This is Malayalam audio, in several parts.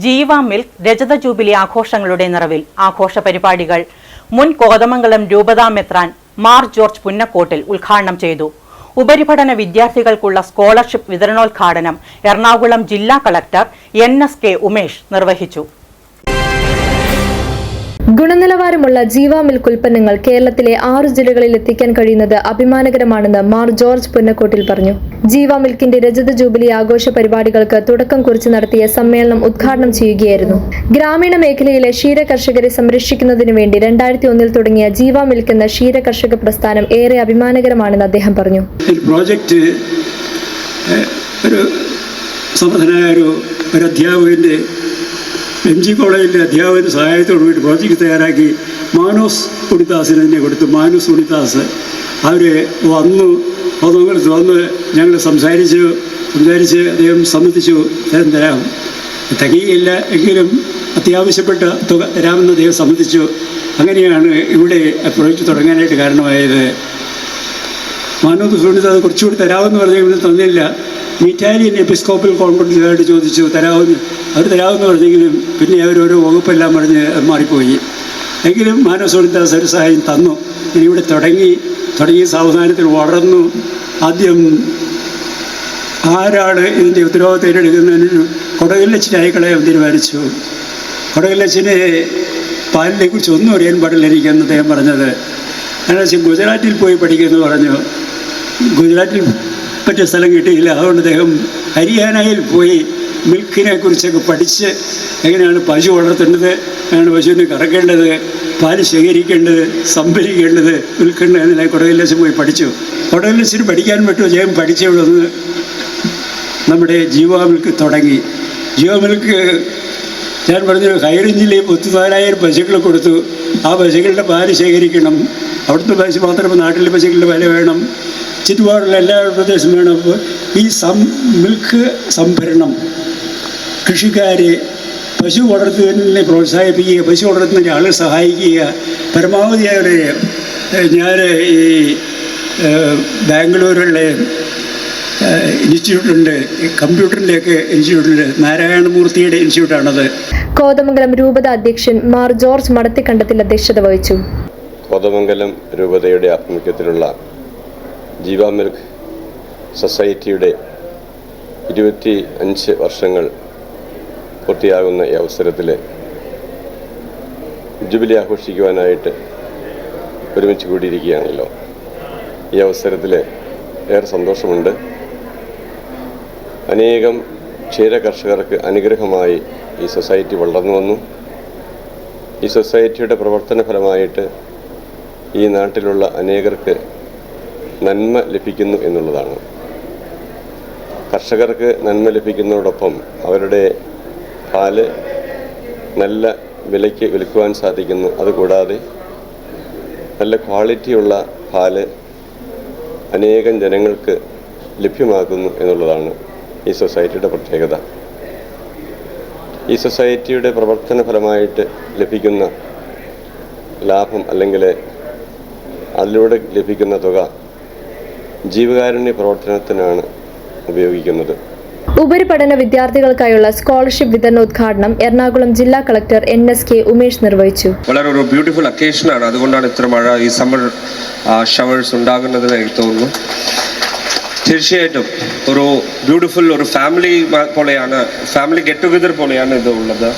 ജീവ മിൽക്ക് രജത ജൂബിലി ആഘോഷങ്ങളുടെ നിറവിൽ ആഘോഷ പരിപാടികൾ. മുൻ കോതമംഗലം രൂപതാ മെത്രാൻ മാർ ജോർജ് പുന്നക്കോട്ടിൽ ഉദ്ഘാടനം ചെയ്തു. ഉപരിപഠന വിദ്യാർത്ഥികൾക്കുള്ള സ്കോളർഷിപ്പ് വിതരണോദ്ഘാടനം എറണാകുളം ജില്ലാ collector N S K Umesh നിർവഹിച്ചു. ഗുണനിലവാരമുള്ള ജീവാ മിൽക്ക് ഉൽപ്പന്നങ്ങൾ കേരളത്തിലെ ആറു ജില്ലകളിൽ എത്തിക്കാൻ കഴിയുന്നത് അഭിമാനകരമാണെന്ന് മാർ ജോർജ് പുന്നക്കോട്ടിൽ പറഞ്ഞു. ജീവാമിൽക്കിന്റെ രജത ജൂബിലി ആഘോഷ പരിപാടികൾക്ക് തുടക്കം കുറിച്ച് നടത്തിയ സമ്മേളനം ഉദ്ഘാടനം ചെയ്യുകയായിരുന്നു. ഗ്രാമീണ മേഖലയിലെ ക്ഷീര കർഷകരെ സംരക്ഷിക്കുന്നതിനു വേണ്ടി രണ്ടായിരത്തി ഒന്നിൽ തുടങ്ങിയ ജീവാ മിൽക്ക് എന്ന ക്ഷീര കർഷക പ്രസ്ഥാനം ഏറെ അഭിമാനകരമാണെന്ന് അദ്ദേഹം പറഞ്ഞു. പ്രോജക്റ്റ് ഒരു സമർത്ഥനായ ഒരു അധ്യാപകന്റെ എം ജി കോളേജിലെ അധ്യാപകന് സഹായത്തോടു കൂടി പ്രോജക്റ്റ് തയ്യാറാക്കി മാനോസ് ഉണിദാസിന് തന്നെ കൊടുത്തു. മാനോസ് ഉണിദാസ് അവർ വന്നു. വന്നു വന്ന് ഞങ്ങൾ സംസാരിച്ചു. സംസാരിച്ച് അദ്ദേഹം സമ്മതിച്ചു. തരം തരാം. തികയില്ല എങ്കിലും അത്യാവശ്യപ്പെട്ട തുക തരാമെന്ന് അദ്ദേഹം സമ്മതിച്ചു. അങ്ങനെയാണ് ഇവിടെ പ്രോജക്റ്റ് തുടങ്ങാനായിട്ട് കാരണമായത്. മാനോദ് സുനിത കുറച്ചുകൂടി തരാമെന്ന് പറഞ്ഞെങ്കിലും തന്നില്ല. ഇറ്റാലിയൻ എപ്പിസ്കോപ്പൽ കോൺഫറൻസുകാരോട് ചോദിച്ചു തരാമെന്ന് അവർ തരാമെന്ന് പറഞ്ഞെങ്കിലും പിന്നെ അവരോരോ വകുപ്പെല്ലാം പറഞ്ഞ് മാറിപ്പോയി. എങ്കിലും മാനസോണിദാസ് ഒരു സഹായം തന്നു. ഇവിടെ തുടങ്ങി തുടങ്ങിയ സാവധാനത്തിൽ വളർന്നു. ആദ്യം ആരാണ് ഇതിന്റെ ഉത്തരവാദിത്തം ഏറ്റെടുക്കുന്നതിന് കൊടകല്ലച്ചിനായി അയക്കളയാൻ തീരുമാനിച്ചു. കൊടകല്ലച്ചിനെ പാലിനെ കുറിച്ച് ഒന്നും അറിയാൻ പാടില്ല എനിക്കെന്ന് അദ്ദേഹം പറഞ്ഞത്. എന്നുവെച്ചാൽ ഗുജറാത്തിൽ പോയി പഠിക്കുമെന്ന് പറഞ്ഞു. ഗുജറാത്തിൽ പറ്റിയ സ്ഥലം കിട്ടിയില്ല. അതുകൊണ്ട് അദ്ദേഹം ഹരിയാനയിൽ പോയി മിൽക്കിനെ കുറിച്ചൊക്കെ പഠിച്ച് എങ്ങനെയാണ് പശു വളർത്തേണ്ടത് എങ്ങനെയാണ് പശുവിനെ കറക്കേണ്ടത് പാൽ ശേഖരിക്കേണ്ടത് സംഭരിക്കേണ്ടത് വിൽക്കേണ്ടത് എന്നതിനെ കൊടകല്ലച്ച് പോയി പഠിച്ചു. കൊടകല്ലച്ചിന് പഠിക്കാൻ പറ്റുമോ? അദ്ദേഹം പഠിച്ചവിടുന്ന് നമ്മുടെ ജീവാമിൽക്ക് തുടങ്ങി. ജീവാമിൽക്ക് ഞാൻ പറഞ്ഞു ഹൈറേഞ്ചിൽ പത്തുനാലായിരം പശുക്കൾ കൊടുത്തു. ആ പശുക്കളുടെ പാൽ ശേഖരിക്കണം. അവിടുത്തെ പശു മാത്രമേ നാട്ടിലെ പശുക്കളുടെ പാൽ വേണം. ചുറ്റുപാടുള്ള എല്ലാ പ്രദേശം വേണം ഈ സം മിൽക്ക് സംഭരണം കൃഷിക്കാരെ പശു വളർത്തുന്നതിനെ പ്രോത്സാഹിപ്പിക്കുക പശു വളർത്തുന്നതിന് ആളെ സഹായിക്കുക പരമാവധി അവരെ ഞാൻ ഈ ബാംഗ്ലൂരിലെ ഇൻസ്റ്റിറ്റ്യൂട്ടുണ്ട് കമ്പ്യൂട്ടറിന്റെയൊക്കെ ഇൻസ്റ്റിറ്റ്യൂട്ടുണ്ട് നാരായണമൂർത്തിയുടെ ഇൻസ്റ്റിറ്റ്യൂട്ടാണത്. കോതമംഗലം രൂപത അധ്യക്ഷൻ മാർ ജോർജ് മടത്തിക്കണ്ടത്തിൽ അധ്യക്ഷത വഹിച്ചു. കോതമംഗലം രൂപതയുടെ ആഭിമുഖ്യത്തിലുള്ള ജീവ മിൽക്ക് സൊസൈറ്റിയുടെ ഇരുപത്തി അഞ്ച് വർഷങ്ങൾ പൂർത്തിയാകുന്ന ഈ അവസരത്തിൽ ജൂബിലി ആഘോഷിക്കുവാനായിട്ട് ഒരുമിച്ച് കൂടിയിരിക്കുകയാണല്ലോ. ഈ അവസരത്തിൽ ഏറെ സന്തോഷമുണ്ട്. അനേകം ക്ഷീര കർഷകർക്ക് അനുഗ്രഹമായി ഈ സൊസൈറ്റി വളർന്നു വന്നു. ഈ സൊസൈറ്റിയുടെ പ്രവർത്തന ഫലമായിട്ട് ഈ നാട്ടിലുള്ള അനേകർക്ക് നന്മ ലഭിക്കുന്നു എന്നുള്ളതാണ്. കർഷകർക്ക് നന്മ ലഭിക്കുന്നതോടൊപ്പം അവരുടെ പാൽ നല്ല വിലയ്ക്ക് വിൽക്കുവാൻ സാധിക്കുന്നു. അതുകൂടാതെ നല്ല ക്വാളിറ്റിയുള്ള പാൽ അനേകം ജനങ്ങൾക്ക് ലഭ്യമാക്കുന്നു എന്നുള്ളതാണ് ഈ സൊസൈറ്റിയുടെ പ്രത്യേകത. ഈ സൊസൈറ്റിയുടെ പ്രവർത്തന ഫലമായിട്ട് ലഭിക്കുന്ന ലാഭം അല്ലെങ്കിൽ അതിലൂടെ ലഭിക്കുന്ന തുക ജീവകാരുണ്യ പ്രവർത്തനത്തിനാണ് ഉപയോഗിക്കുന്നത്. ഉപരിപഠന വിദ്യാർത്ഥികൾക്കായുള്ള സ്കോളർഷിപ്പ് വിതരണോദ്ഘാടനം എറണാകുളം ജില്ലാ collector N S K Umesh നിർവഹിച്ചു. വളരെ ഒരു ബ്യൂട്ടിഫുൾ അക്കേഷൻ ആണ്. അതുകൊണ്ടാണ് ഇത്ര മഴ ഈ സമ്മർ ഷവേഴ്സ് ഉണ്ടാകുന്നതെന്ന് എനിക്ക് തോന്നുന്നു. തീർച്ചയായിട്ടും ഒരു ബ്യൂട്ടിഫുൾ ഒരു ഫാമിലി പോലെയാണ് ഫാമിലി ഗെറ്റ് ടുഗദർ പോലെയാണ് ഇത് ഉള്ളത്.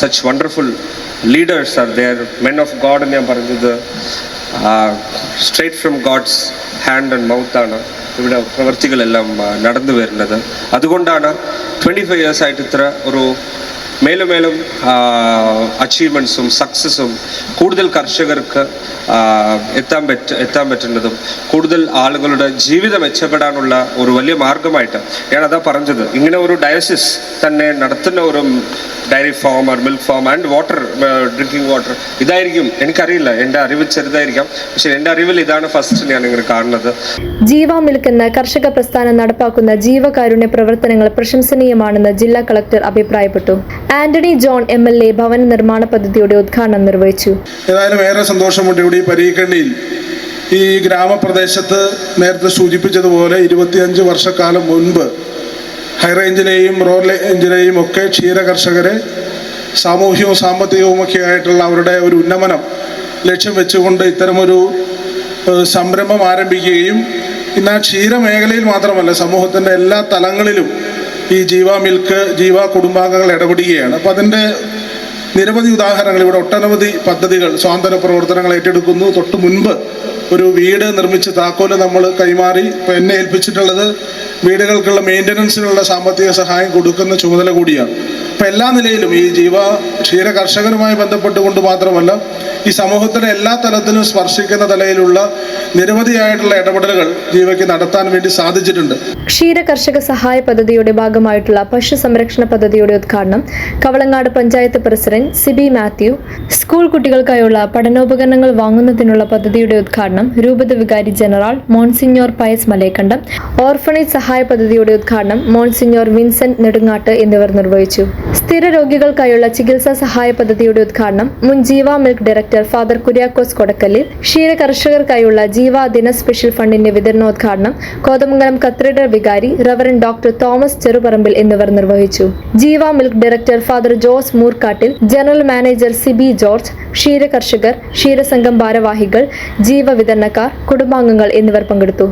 Such wonderful leaders are their men of God എന്ന് ഞാൻ പറഞ്ഞത് straight from God's hand and mouth ആണ് ഇവിടെ പ്രവർത്തികളെല്ലാം നടന്നു വരുന്നത്. അതുകൊണ്ടാണ് ട്വന്റി ഫൈവ് ഇയേഴ്സ് ആയിട്ട് ഇത്ര ഒരു മേലും മേലും അച്ചീവ്മെന്റ്സും സക്സസും കൂടുതൽ കർഷകർക്ക് എത്താൻ പറ്റ എത്താൻ പറ്റുന്നതും കൂടുതൽ ആളുകളുടെ ജീവിതം മെച്ചപ്പെടാനുള്ള ഒരു വലിയ മാർഗമായിട്ട് ഞാൻ അതാ പറഞ്ഞത്. ഇങ്ങനെ ഒരു ഡയസിസ് തന്നെ നടത്തുന്ന ഒരു dairy farm or milk farm and water drinking water ഇതായിരിക്കും. എനിക്കറിയില്ല. എന്റെ അറിവ് ചെറുതായിരിക്കാം. പക്ഷെ എന്റെ അറിവിൽ ഇതാണ് ഫസ്റ്റ് ഞാൻ ഇങ്ങനെ കാണുന്നത്. ജീവ മിൽക്ക് എന്ന കർഷക പ്രസ്ഥാനം നടപ്പാക്കുന്ന ജീവകാരുണ്യ പ്രവർത്തനങ്ങൾ പ്രശംസനീയമാണെന്ന് ജില്ലാ കളക്ടർ അഭിപ്രായപ്പെട്ടു. Antony John M L A ഭവന നിർമ്മാണ പദ്ധതിയുടെ ഉദ്ഘാടനം നിർവഹിച്ചു. ഏതായാലും ഏറെ സന്തോഷമുണ്ട് ഇവിടെ ഈ പരീക്കണ്ണിയിൽ ഈ ഗ്രാമപ്രദേശത്ത് നേരത്തെ സൂചിപ്പിച്ചതുപോലെ ഇരുപത്തിയഞ്ച് വർഷക്കാലം മുൻപ് ഹൈറേഞ്ചിലെയും റോഡ് റേഞ്ചിലെയും ഒക്കെ ക്ഷീര കർഷകരെ സാമൂഹ്യവും സാമ്പത്തികവുമൊക്കെ ആയിട്ടുള്ള അവരുടെ ഒരു ഉന്നമനം ലക്ഷ്യം വെച്ചുകൊണ്ട് ഇത്തരമൊരു സംരംഭം ആരംഭിക്കുകയും ഇന്ന് ആ ക്ഷീരമേഖലയിൽ മാത്രമല്ല സമൂഹത്തിന്റെ എല്ലാ തലങ്ങളിലും ഈ ജീവ മിൽക്ക് ജീവ കുടുംബാംഗങ്ങൾ ഇടപെടുകയാണ്. അപ്പോൾ അതിന്റെ നിരവധി ഉദാഹരണങ്ങൾ ഇവിടെ ഒട്ടനവധി പദ്ധതികൾ സ്വാതന്ത്ര്യ പ്രവർത്തനങ്ങൾ ഏറ്റെടുക്കുന്നു. തൊട്ട് മുൻപ് ഒരു വീട് നിർമ്മിച്ച് താക്കോൽ നമ്മൾ കൈമാറി എന്നെ ഏൽപ്പിച്ചിട്ടുള്ളത് വീടുകൾക്കുള്ള മെയിന്റനൻസിനുള്ള സാമ്പത്തിക സഹായം കൊടുക്കുന്ന ചുമതല കൂടിയാണ്. അപ്പം എല്ലാ നിലയിലും ഈ ജീവ ക്ഷീര കർഷകരുമായി ബന്ധപ്പെട്ടുകൊണ്ട് മാത്രമല്ല ഈ സമൂഹത്തിലെ എല്ലാ തലത്തിലും സ്പർശിക്കുന്ന തലയിലുള്ള നിരവധിയായിട്ടുള്ള ഇടപെടലുകൾ ജീവയ്ക്ക് നടത്താൻ വേണ്ടി സാധിച്ചിട്ടുണ്ട്. ക്ഷീര കർഷക സഹായ പദ്ധതിയുടെ ഭാഗമായിട്ടുള്ള പശു സംരക്ഷണ പദ്ധതിയുടെ ഉദ്ഘാടനം കവളങ്ങാട് പഞ്ചായത്ത് പ്രസിഡന്റ് സിബി മാത്യു സ്കൂൾ കുട്ടികൾക്കായുള്ള പഠനോപകരണങ്ങൾ വാങ്ങുന്നതിനുള്ള പദ്ധതിയുടെ ഉദ്ഘാടനം രൂപത വികാരി general monsignor Pius Malekandam orphanage സഹായ പദ്ധതിയുടെ ഉദ്ഘാടനം മോൺസിഞ്ഞോർ വിൻസെന്റ് നെടുങ്ങാട്ട് എന്നിവർ നിർവഹിച്ചു. സ്ഥിര രോഗികൾക്കായുള്ള ചികിത്സാ സഹായ പദ്ധതിയുടെ ഉദ്ഘാടനം മുൻ Jeeva milk director father Kuriakose Kodakkallil ക്ഷീര കർഷകർക്കായുള്ള ജീവ ദിന സ്പെഷ്യൽ ഫണ്ടിന്റെ വിതരണോദ്ഘാടനം കോതമംഗലം കത്രിഡർ വികാരി റവറൻ ഡോക്ടർ തോമസ് ചെറുപറമ്പിൽ എന്നിവർ നിർവഹിച്ചു. Jeeva milk director father Jose Moorkattil general manager Siby George ക്ഷീര കർഷകർ ക്ഷീരസംഘം ഭാരവാഹികൾ ജീവ വിതരണക്കാർ കുടുംബാംഗങ്ങൾ എന്നിവർ പങ്കെടുത്തു.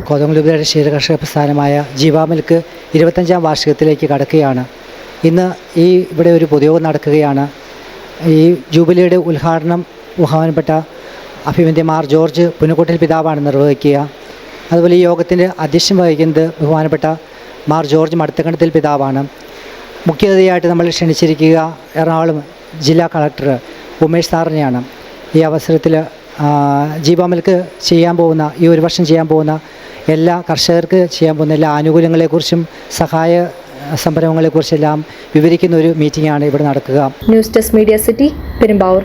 ക്ഷീര കർഷക പ്രസ്ഥാനമായ ജീവാമിൽക്ക് ഇരുപത്തഞ്ചാം വാർഷികത്തിലേക്ക് കടക്കുകയാണ്. ഇന്ന് ഈ ഇവിടെ ഒരു പൊതുയോഗം നടക്കുകയാണ്. ഈ ജൂബിലിയുടെ ഉദ്ഘാടനം ബഹുമാനപ്പെട്ട അഭിമന്യ മാർ ജോർജ് പുനക്കോട്ടിൽ പിതാവാണ് നിർവഹിക്കുക. അതുപോലെ ഈ യോഗത്തിന്റെ അധ്യക്ഷം വഹിക്കുന്നത് ബഹുമാനപ്പെട്ട മാർ ജോർജ് മടുത്തക്കണ്ടത്തിൽ പിതാവാണ്. മുഖ്യതിഥിയായിട്ട് നമ്മൾ ക്ഷണിച്ചിരിക്കുക എറണാകുളം ജില്ലാ കളക്ടർ ഉമേഷ് സാറിനെയാണ്. ഈ അവസരത്തിൽ ജീവാമൽക്ക് ചെയ്യാൻ പോകുന്ന ഈ ഒരു വർഷം ചെയ്യാൻ പോകുന്ന എല്ലാ കർഷകർക്ക് ചെയ്യാൻ പോകുന്ന എല്ലാ ആനുകൂല്യങ്ങളെക്കുറിച്ചും സഹായ സംരംഭങ്ങളെക്കുറിച്ചെല്ലാം വിവരിക്കുന്ന ഒരു മീറ്റിംഗാണ് ഇവിടെ നടക്കുക. News desk media city Perumbavoor.